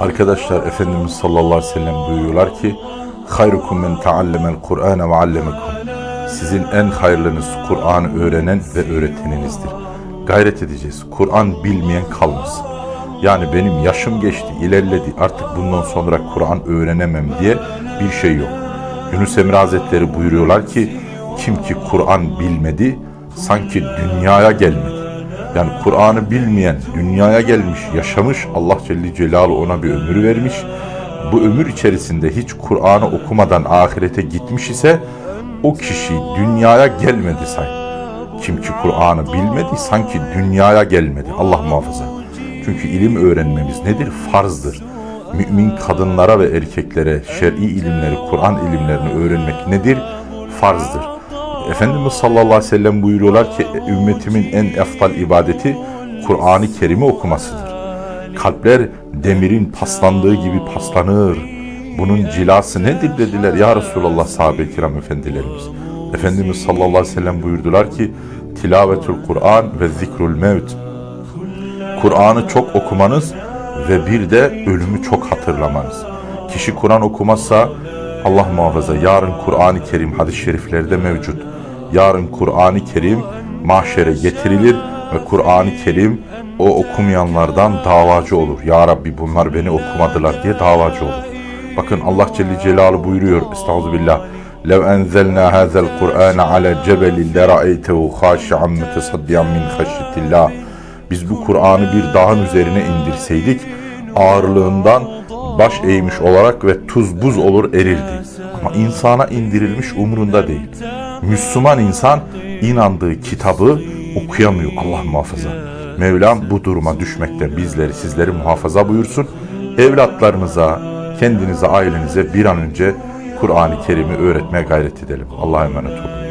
Arkadaşlar Efendimiz sallallahu aleyhi ve sellem buyuruyorlar ki Hayrukum men taallemel Kur'ane ve allemekum Sizin en hayırlınız Kur'an'ı öğrenen ve öğreteninizdir. Gayret edeceğiz. Kur'an bilmeyen kalmasın. Yani benim yaşım geçti, ilerledi. Artık bundan sonra Kur'an öğrenemem diye bir şey yok. Yunus Emre Hazretleri buyuruyorlar ki kim ki Kur'an bilmedi sanki dünyaya gelmedi. Yani Kur'an'ı bilmeyen, dünyaya gelmiş, yaşamış, Allah Celle Celaluhu ona bir ömür vermiş. Bu ömür içerisinde hiç Kur'an'ı okumadan ahirete gitmiş ise o kişi dünyaya gelmedi say. Kim ki Kur'an'ı bilmedi sanki dünyaya gelmedi. Allah muhafaza. Çünkü ilim öğrenmemiz nedir? Farzdır. Mümin kadınlara ve erkeklere şer'i ilimleri, Kur'an ilimlerini öğrenmek nedir? Farzdır. Efendimiz sallallahu aleyhi ve sellem buyuruyorlar ki ümmetimin en eftal ibadeti Kur'an-ı Kerim'i okumasıdır. Kalpler demirin paslandığı gibi paslanır. Bunun cilası nedir dediler ya Resulallah sahabe-i kiram efendilerimiz. Efendimiz sallallahu aleyhi ve sellem buyurdular ki tilavetül Kur'an ve zikrul mevt. Kur'an'ı çok okumanız ve bir de ölümü çok hatırlamanız. Kişi Kur'an okumazsa Allah muhafaza yarın Kur'an-ı Kerim hadis-i şeriflerde mevcut Yarın Kur'an-ı Kerim mahşere getirilir ve Kur'an-ı Kerim o okumayanlardan davacı olur. Ya Rabbi bunlar beni okumadılar diye davacı olur. Bakın Allah Celle Celaluhu buyuruyor. Estağfirullah. لو أنزلنا هذا القرآن على جبل لرأيته خاشعا متصدعا من خشية الله biz bu Kur'an'ı bir dağın üzerine indirseydik ağırlığından baş eğmiş olarak ve tuz buz olur erirdi. Ama insana indirilmiş umurunda değil. Müslüman insan inandığı kitabı okuyamıyor Allah muhafaza. Mevlam bu duruma düşmekten bizleri sizleri muhafaza buyursun. Evlatlarınıza, kendinize, ailenize bir an önce Kur'an-ı Kerim'i öğretmeye gayret edelim. Allah'a emanet olun.